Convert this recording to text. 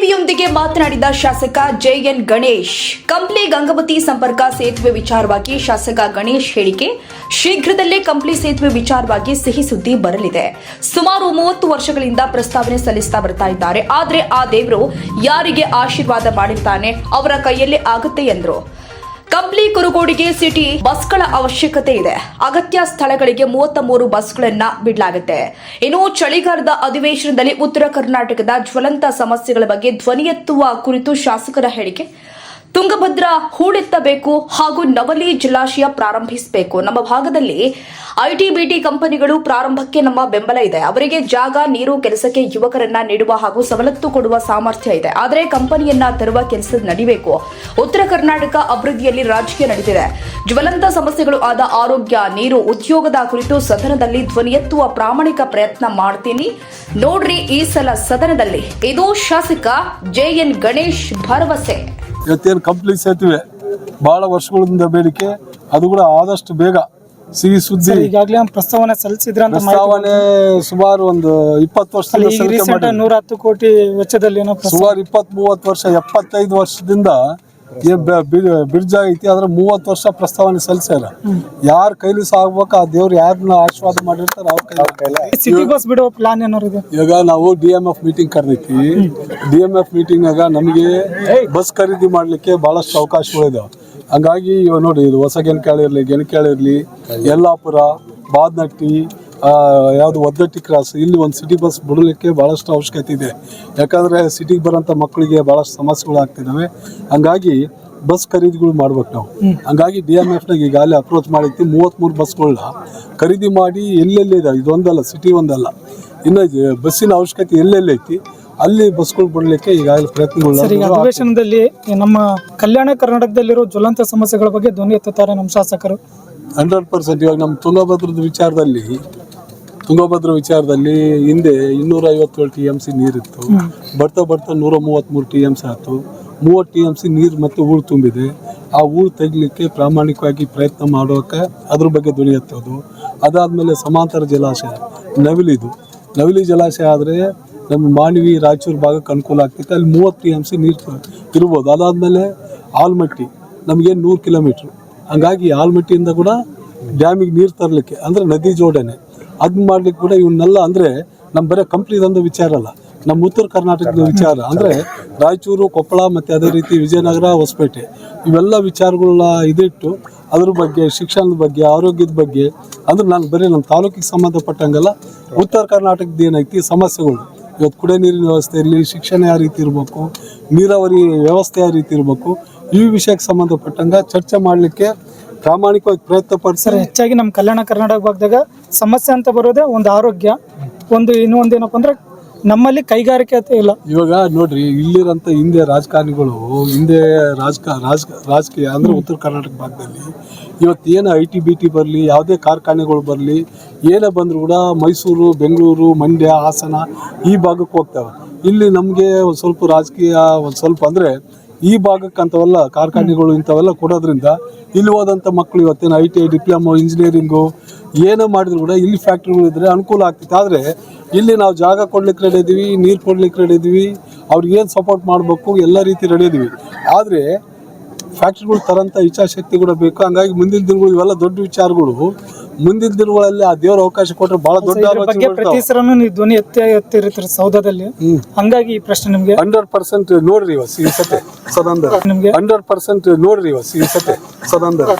ಟಿವಿಯೊಂದಿಗೆ ಮಾತನಾಡಿದ ಶಾಸಕ ಜೆಎನ್ ಗಣೇಶ್, ಕಂಪ್ಲಿ ಗಂಗಾವತಿ ಸಂಪರ್ಕ ಸೇತುವೆ ವಿಚಾರವಾಗಿ ಶಾಸಕ ಗಣೇಶ್ ಹೇಳಿಕೆ, ಶೀಘ್ರದಲ್ಲೇ ಕಂಪ್ಲಿ ಸೇತುವೆ ವಿಚಾರವಾಗಿ ಸಿಹಿ ಸುದ್ದಿ ಬರಲಿದೆ. ಸುಮಾರು ಮೂವತ್ತು ವರ್ಷಗಳಿಂದ ಪ್ರಸ್ತಾವನೆ ಸಲ್ಲಿಸ್ತಾ ಬರ್ತಾ ಇದ್ದಾರೆ. ಆದರೆ ಆ ದೇವರು ಯಾರಿಗೆ ಆಶೀರ್ವಾದ ಮಾಡಿರ್ತಾನೆ, ಅವರ ಕೈಯಲ್ಲಿ ಆಗುತ್ತೆ ಎಂದರು. ಕಂಪ್ಲಿ ಕುರುಗೋಡಿಗೆ ಸಿಟಿ ಬಸ್ಗಳ ಅವಶ್ಯಕತೆ ಇದೆ. ಅಗತ್ಯ ಸ್ಥಳಗಳಿಗೆ ಮೂವತ್ತ ಮೂರು ಬಸ್ಗಳನ್ನ ಬಿಡಲಾಗುತ್ತೆ. ಇನ್ನು ಚಳಿಗಾಲದ ಅಧಿವೇಶನದಲ್ಲಿ ಉತ್ತರ ಕರ್ನಾಟಕದ ಜ್ವಲಂತ ಸಮಸ್ಯೆಗಳ ಬಗ್ಗೆ ಧ್ವನಿ ಎತ್ತುವ ಕುರಿತು ಶಾಸಕರ ಹೇಳಿಕೆ. ತುಂಗಭದ್ರಾ ಹೂಳೆತ್ತಬೇಕು ಹಾಗೂ ನವಲಿ ಜಲಾಶಯ ಪ್ರಾರಂಭಿಸಬೇಕು. ನಮ್ಮ ಭಾಗದಲ್ಲಿ ಐಟಿ ಬಿಟಿ ಕಂಪನಿಗಳು ಪ್ರಾರಂಭಕ್ಕೆ ನಮ್ಮ ಬೆಂಬಲ ಇದೆ. ಅವರಿಗೆ ಜಾಗ, ನೀರು, ಕೆಲಸಕ್ಕೆ ಯುವಕರನ್ನ ನೀಡುವ ಹಾಗೂ ಸವಲತ್ತು ಕೊಡುವ ಸಾಮರ್ಥ್ಯ ಇದೆ. ಆದರೆ ಕಂಪನಿಯನ್ನ ತರುವ ಕೆಲಸ ನಡಿಬೇಕು. ಉತ್ತರ ಕರ್ನಾಟಕ ಅಭಿವೃದ್ಧಿಯಲ್ಲಿ ರಾಜಕೀಯ ನಡೆದಿದೆ ಜ್ವಲಂತ ಸಮಸ್ಯೆಗಳು ಆದ ಆರೋಗ್ಯ, ನೀರು, ಉದ್ಯೋಗದ ಕುರಿತು ಸದನದಲ್ಲಿ ಧ್ವನಿ ಎತ್ತುವ ಪ್ರಾಮಾಣಿಕ ಪ್ರಯತ್ನ ಮಾಡ್ತೀನಿ. ನೋಡ್ರಿ ಈ ಸಲ ಸದನದಲ್ಲಿ. ಇದು ಶಾಸಕ ಜೆಎನ್ ಗಣೇಶ್ ಭರವಸೆ. ಇವತ್ತೇನು ಕಂಪ್ಲಿ ಸೇತುವೆ ಬಹಳ ವರ್ಷಗಳಿಂದ ಬೇಡಿಕೆ ಅದು ಕೂಡ ಆದಷ್ಟು ಬೇಗ ಸಿಹಿ ಸುದ್ದಿ ಈಗಾಗಲೇ ಒಂದು ಪ್ರಸ್ತಾವನೆ ಸಲ್ಲಿಸಿದ್ರ ಅಂತ ಪ್ರಸ್ತಾವನೆ ಸುಮಾರು ಒಂದು ಇಪ್ಪತ್ತು ವರ್ಷದಲ್ಲಿ ನೂರ ಹತ್ತು ಕೋಟಿ ವೆಚ್ಚದಲ್ಲಿ ಸುಮಾರು ಇಪ್ಪತ್ತ್ ಮೂವತ್ತು ವರ್ಷ ಎಪ್ಪತ್ತೈದು ವರ್ಷದಿಂದ ಈ ಬ್ರಿಡ್ಜ್ ಆಗೈತಿ ಆದ್ರೆ ಮೂವತ್ತು ವರ್ಷ ಪ್ರಸ್ತಾವನೆ ಸಲ್ಲಿಸ್ಯಾರ ಯಾರ ಕೈಲಿ ಸಾಗ್ಬೇಕು ಆ ದೇವ್ರು ಯಾರನ್ನ ಆಶೀರ್ವಾದ ಮಾಡಿರ್ತಾರೆ ಅವ್ರ ಕೈಲಿ ಸಿಟಿ ಬಸ್ ಬಿಡೋ ಪ್ಲಾನ್ ಏನಾರು ಇದೆ? ಇವಾಗ ನಾವು ಡಿ ಎಂ ಎಫ್ ಮೀಟಿಂಗ್ ಕರೆದೈತಿ ಡಿ ಎಂ ಎಫ್ ಮೀಟಿಂಗ್ನಾಗ ನಮಗೆ ಬಸ್ ಖರೀದಿ ಮಾಡಲಿಕ್ಕೆ ಭಾಳಷ್ಟು ಅವಕಾಶಗಳಿದಾವೆ ಹಂಗಾಗಿ ಇವಾಗ ನೋಡಿ ಇದು ಹೊಸ ಗೆಣಕಾಳಿರ್ಲಿ ಗೆಣಕಾಳಿರ್ಲಿ ಯಲ್ಲಾಪುರ ಬಾದ್ನಟ್ಟಿ ಯಾವುದು ಒದ್ದಟ್ಟಿ ಕ್ರಾಸ್ ಇಲ್ಲಿ ಒಂದು ಸಿಟಿ ಬಸ್ ಬಿಡಲಿಕ್ಕೆ ಭಾಳಷ್ಟು ಅವಶ್ಯಕತೆ ಇದೆ. ಯಾಕಂದರೆ ಸಿಟಿಗೆ ಬರೋಂಥ ಮಕ್ಕಳಿಗೆ ಭಾಳಷ್ಟು ಸಮಸ್ಯೆಗಳು ಆಗ್ತಿದ್ದಾವೆ. ಹಂಗಾಗಿ ಬಸ್ ಖರೀದಿಗಳು ಮಾಡ್ಬೇಕು ನಾವು. ಹಂಗಾಗಿ ಡಿ ಎಂ ಎಫ್ನಾಗ ಈಗಾಗಲೇ ಅಪ್ರೋಚ್ ಮಾಡಿತ್ತು ಮೂವತ್ತ್ಮೂರು ಬಸ್ಗಳನ್ನ ಖರೀದಿ ಮಾಡಿ ಎಲ್ಲೆಲ್ಲಿ ಇದಾವೆ ಇದೊಂದಲ್ಲ ಸಿಟಿ ಒಂದಲ್ಲ. ಇನ್ನು ಬಸ್ಸಿನ ಅವಶ್ಯಕತೆ ಎಲ್ಲೆಲ್ಲಿ ಐತಿ? ಅಲ್ಲಿ ಬಸ್ಗಳು ಬಿಡಲಿಕ್ಕೆ ಈಗಾಗಲೇ ಪ್ರಯತ್ನಗಳು ಅಧಿವೇಶನದಲ್ಲಿ ನಮ್ಮ ಕಲ್ಯಾಣ ಕರ್ನಾಟಕದಲ್ಲಿರೋ ಜ್ವಲಂತ ಸಮಸ್ಯೆಗಳ ಬಗ್ಗೆ ಧ್ವನಿ ಎತ್ತುತ್ತಾರೆ ನಮ್ಮ ಶಾಸಕರು. ಹಂಡ್ರೆಡ್ ಪರ್ಸೆಂಟ್ ಇವಾಗ ನಮ್ಮ ತುಂಗಭದ್ರದ ವಿಚಾರದಲ್ಲಿ ತುಂಗಭದ್ರ ವಿಚಾರದಲ್ಲಿ ಹಿಂದೆ ಇನ್ನೂರ ಐವತ್ತೇಳು ಟಿ ಎಂ ಸಿ ನೀರಿತ್ತು ಬರ್ತಾ ಬರ್ತಾ ನೂರ ಮೂವತ್ತ್ಮೂರು ಟಿ ಎಂ ಸಿ ಆಯಿತು. ಮೂವತ್ತು ಟಿ ಎಂ ಸಿ ನೀರು ಮತ್ತೆ ಹೂಳು ತುಂಬಿದೆ. ಆ ಹೂಳು ತೆಗಲಿಕ್ಕೆ ಪ್ರಾಮಾಣಿಕವಾಗಿ ಪ್ರಯತ್ನ ಮಾಡೋಕೆ ಅದ್ರ ಬಗ್ಗೆ ಧ್ವನಿ ಎತ್ತೋದು ಅದಾದಮೇಲೆ ಸಮಾಂತರ ಜಲಾಶಯ ನವಿಲಿದು ನವಿಲಿ ಜಲಾಶಯ ಆದರೆ ನಮ್ಮ ಮಾನವಿ ರಾಯಚೂರು ಭಾಗಕ್ಕೆ ಅನುಕೂಲ ಆಗ್ತಿತ್ತು. ಅಲ್ಲಿ ಮೂವತ್ತು ಟಿ ಎಂ ಸಿ ನೀರು ಇರ್ಬೋದು. ಅದಾದಮೇಲೆ ಆಲ್ಮಟ್ಟಿ ನಮಗೇನು ನೂರು ಕಿಲೋಮೀಟ್ರ್. ಹಂಗಾಗಿ ಆಲ್ಮಟ್ಟಿಯಿಂದ ಕೂಡ ಡ್ಯಾಮಿಗೆ ನೀರು ತರಲಿಕ್ಕೆ ಅಂದರೆ ನದಿ ಜೋಡಣೆ. ಅದನ್ನ ಮಾಡ್ಲಿಕ್ಕೆ ಕೂಡ ಇವನ್ನೆಲ್ಲ ಅಂದರೆ ನಮ್ಮ ಬರೀ ಕಂಪ್ನಿದೊಂದು ವಿಚಾರ ಅಲ್ಲ ನಮ್ಮ ಉತ್ತರ ಕರ್ನಾಟಕದ ವಿಚಾರ. ಅಂದರೆ ರಾಯಚೂರು, ಕೊಪ್ಪಳ ಮತ್ತು ಅದೇ ರೀತಿ ವಿಜಯನಗರ, ಹೊಸಪೇಟೆ. ಇವೆಲ್ಲ ವಿಚಾರಗಳನ್ನ ಇದಿಟ್ಟು ಅದ್ರ ಬಗ್ಗೆ, ಶಿಕ್ಷಣದ ಬಗ್ಗೆ, ಆರೋಗ್ಯದ ಬಗ್ಗೆ, ಅಂದ್ರೆ ನಾನು ಬರೀ ನಮ್ಮ ತಾಲೂಕಿಗೆ ಸಂಬಂಧಪಟ್ಟಂಗೆಲ್ಲ, ಉತ್ತರ ಕರ್ನಾಟಕದ ಏನೈತಿ ಸಮಸ್ಯೆಗಳು. ಇವತ್ತು ಕುಡಿಯ ನೀರಿನ ವ್ಯವಸ್ಥೆ ಇರಲಿ, ಶಿಕ್ಷಣ ಯಾವ ರೀತಿ ಇರಬೇಕು, ನೀರಾವರಿ ವ್ಯವಸ್ಥೆ ಯಾವ ರೀತಿ ಇರಬೇಕು, ಈ ವಿಷಯಕ್ಕೆ ಸಂಬಂಧಪಟ್ಟಂಗೆ ಚರ್ಚೆ ಮಾಡಲಿಕ್ಕೆ ಪ್ರಾಮಾಣಿಕವಾಗಿ ಪ್ರಯತ್ನ ಸರ್ ಪಡಿಸ್ತಾರೆ ಹೆಚ್ಚಾಗಿ ನಮ್ಮ ಕಲ್ಯಾಣ ಕರ್ನಾಟಕ ಭಾಗದಾಗ ಸಮಸ್ಯೆ ಅಂತ ಬರೋದೇ ಒಂದು ಆರೋಗ್ಯ ಒಂದು ಇನ್ನೊಂದು ಏನಪ್ಪ ಅಂದ್ರೆ ನಮ್ಮಲ್ಲಿ ಕೈಗಾರಿಕೆ ಇಲ್ಲ. ಇವಾಗ ನೋಡ್ರಿ ಇಲ್ಲಿರಂತ ಹಿಂದೆ ರಾಜಕಾರಣಿಗಳು ಹಿಂದೆ ರಾಜಕ ರಾಜ ರಾಜಕೀಯ ಅಂದ್ರೆ ಉತ್ತರ ಕರ್ನಾಟಕ ಭಾಗದಲ್ಲಿ ಇವತ್ತು ಏನು ಐ ಟಿ ಬಿ ಟಿ ಬರಲಿ ಯಾವುದೇ ಕಾರ್ಖಾನೆಗಳು ಬರಲಿ ಏನೇ ಬಂದರೂ ಕೂಡ ಮೈಸೂರು ಬೆಂಗಳೂರು ಮಂಡ್ಯ ಹಾಸನ ಈ ಭಾಗಕ್ಕೆ ಹೋಗ್ತವೆ. ಇಲ್ಲಿ ನಮಗೆ ಒಂದು ಸ್ವಲ್ಪ ರಾಜಕೀಯ ಒಂದು ಸ್ವಲ್ಪ ಅಂದರೆ ಈ ಭಾಗಕ್ಕೆ ಅಂಥವೆಲ್ಲ ಕಾರ್ಖಾನೆಗಳು ಇಂಥವೆಲ್ಲ ಕೊಡೋದ್ರಿಂದ ಇಲ್ಲಿ ಹೋದಂಥ ಮಕ್ಕಳು ಇವತ್ತೇನು I T I diploma, engineering ಏನೇ ಮಾಡಿದ್ರು ಕೂಡ ಇಲ್ಲಿ ಫ್ಯಾಕ್ಟ್ರಿಗಳು ಇದ್ರೆ ಅನುಕೂಲ ಆಗ್ತಿತ್ತು. ಆದರೆ ಇಲ್ಲಿ ನಾವು ಜಾಗ ಕೊಡ್ಲಿಕ್ಕೆ ರೆಡಿ ಇದೀವಿ ನೀರು ಕೊಡ್ಲಿಕ್ಕೆ ರೆಡಿ ಇದೀವಿ ಅವ್ರಿಗೆ ಏನು ಸಪೋರ್ಟ್ ಮಾಡಬೇಕು ಎಲ್ಲ ರೀತಿ ರೆಡಿ ಇದೀವಿ ಆದರೆ ಫ್ಯಾಕ್ಟ್ರಿಗಳು ತರಂತ ಇಚ್ಛಾಶಕ್ತಿ ಕೂಡ ಬೇಕು. ಹಂಗಾಗಿ ಮುಂದಿನ ದಿನಗಳು ಇವೆಲ್ಲ ದೊಡ್ಡ ವಿಚಾರಗಳು. ಮುಂದಿನ ದಿನಗಳಲ್ಲಿ ಆ ದೇವರ ಅವಕಾಶ ಕೊಟ್ಟರೆ ಬಹಳ ದೊಡ್ಡ ಬಗ್ಗೆ ಪ್ರತಿ ನೀವು ಧ್ವನಿ ಎತ್ತಿ ಎತ್ತಿರ್ತೀರಿ ಸೌಧದಲ್ಲಿ? ಹಂಗಾಗಿ ಈ ಪ್ರಶ್ನೆ ನಿಮಗೆ. ಹಂಡ್ರೆಡ್ ಪರ್ಸೆಂಟ್ ನೋಡ್ರಿ ಇವತ್ತು ಈ ಸತೆ ಸದನದ. ನಿಮ್ಗೆ? ಹಂಡ್ರೆಡ್ ಪರ್ಸೆಂಟ್ ನೋಡ್ರಿ ಇವತ್ತು ಈ ಸತೆ ಸದನದ.